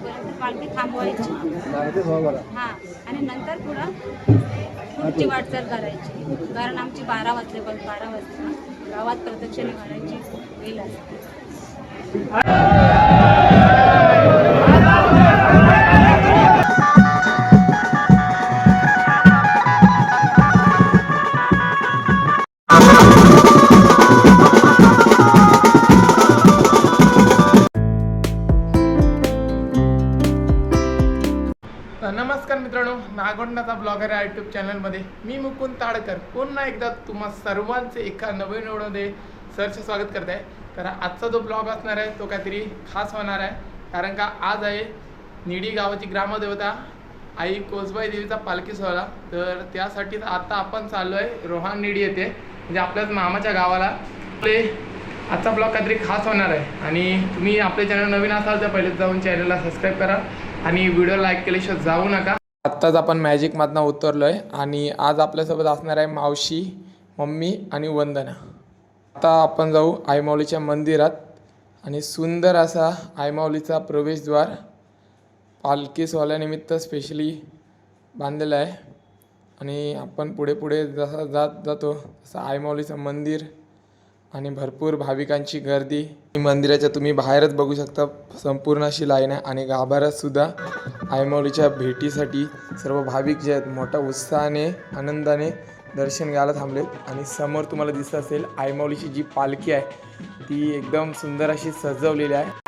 वाजेपर्यंत पालखी थांबवायची. हा आणि नंतर पुढं पुढची वाटचाल करायची. कारण आमची बारा वाजले पण बारा वाजता गावात प्रदक्षिणे घालायची वेळ असते. ब्लॉगर या यूट्यूब चॅनलमध्ये मी मुकुंद ताडकर. पुन्हा एकदा तुम्हा सर्वांचे एका नवीन ओळमध्ये सरचे स्वागत करत आहे. तर आजचा जो ब्लॉग असणार आहे तो काहीतरी खास होणार आहे. कारण का आज आहे निडी गावाची ग्रामदेवता आई कोसबाई देवीचा पालखी सोहळा. तर त्यासाठी आता आपण चाललो आहे रोहान निडी येथे म्हणजे आपल्याच मामाच्या गावाला. ते आजचा ब्लॉग काहीतरी खास होणार आहे. आणि तुम्ही आपले चॅनल नवीन असाल तर पहिले जाऊन चॅनलला सबस्क्राईब करा. आणि व्हिडिओ लाईक केल्याशिवाय जाऊ नका. आत्ताच आपण मॅजिकमधनं उतरलो आहे आणि आज आपल्यासोबत असणार आहे मावशी मम्मी आणि वंदना. आता आपण जाऊ आईमाऊलीच्या मंदिरात आणि सुंदर असा आईमाऊलीचा प्रवेशद्वार पालखी सोहळ्यानिमित्त स्पेशली बांधलेला आहे. आणि आपण पुढे पुढे जसं जात जातो तसं आईमाऊलीचं मंदिर आणि भरपूर भाविकांची गर्दी. मंदिराच्या तुम्ही बाहेरच बघू शकता संपूर्ण अशी लाईन आहे आणि गाभाऱ्यात सुद्धा भेटीसाठी सर्व भाविक जे आहेत मोठ्या उत्साहाने आनंदाने दर्शन घ्यायला थांबलेत आणि समोर तुम्हाला दिसत असेल आईमाऊलीची जी पालखी आहे ती एकदम सुंदर अशी सजवलेली आहे.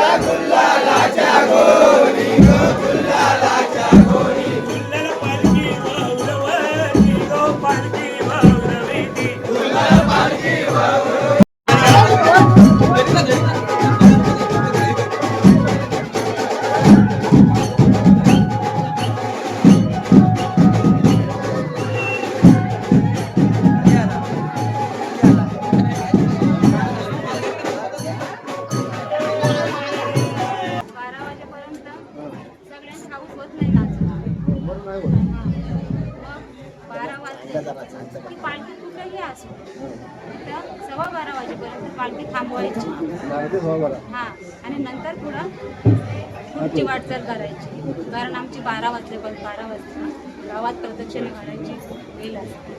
la la la पालखी थांबवायची. हा आणि नंतर पुढं पुढची वाटचाल करायची. कारण आमची बारा वाजले पण बारा वाजता गावात प्रदक्षिणे घालायची वेळ असते.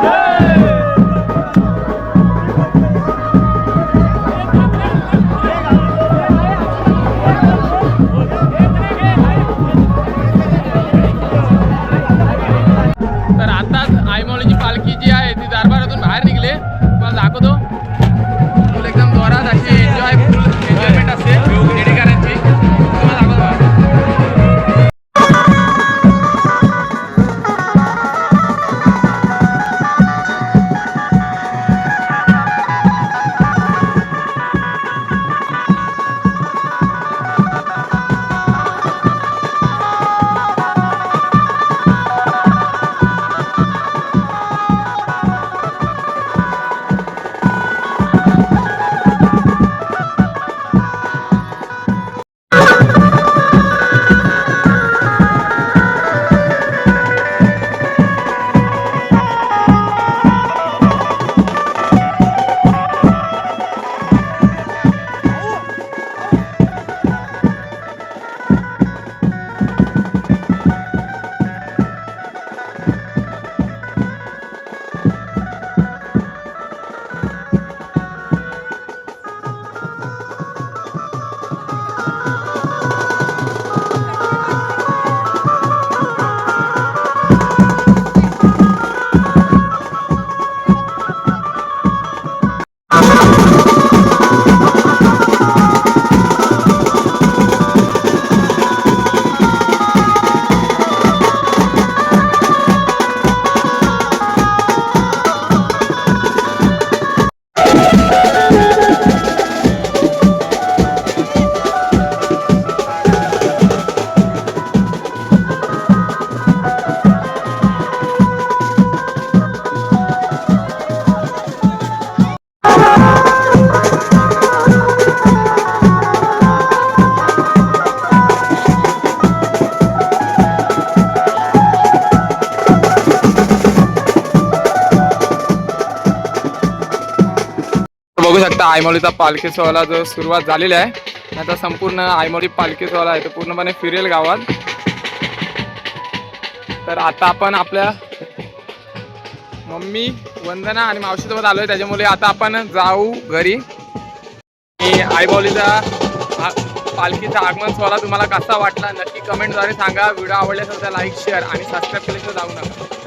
Yeah. शकता. आयमौलीचा पालखी सोहळा जो सुरुवात झालेला आहे. आता संपूर्ण आयमौली पालखी सोहळा आहे. तो पूर्णपणे फिरेल गावात. तर आता आपण आपल्या मम्मी वंदना आणि मावशीसोबत आलोय. त्याच्यामुळे आता आपण जाऊ घरी. आणि आईबावलीचा पालखीचा आगमन सोहळा तुम्हाला कसा वाटला? नक्की कमेंटद्वारे सांगा. व्हिडिओ आवडल्यास लाईक शेअर आणि सबस्क्राईब केल्याशिवाय जाऊ नका.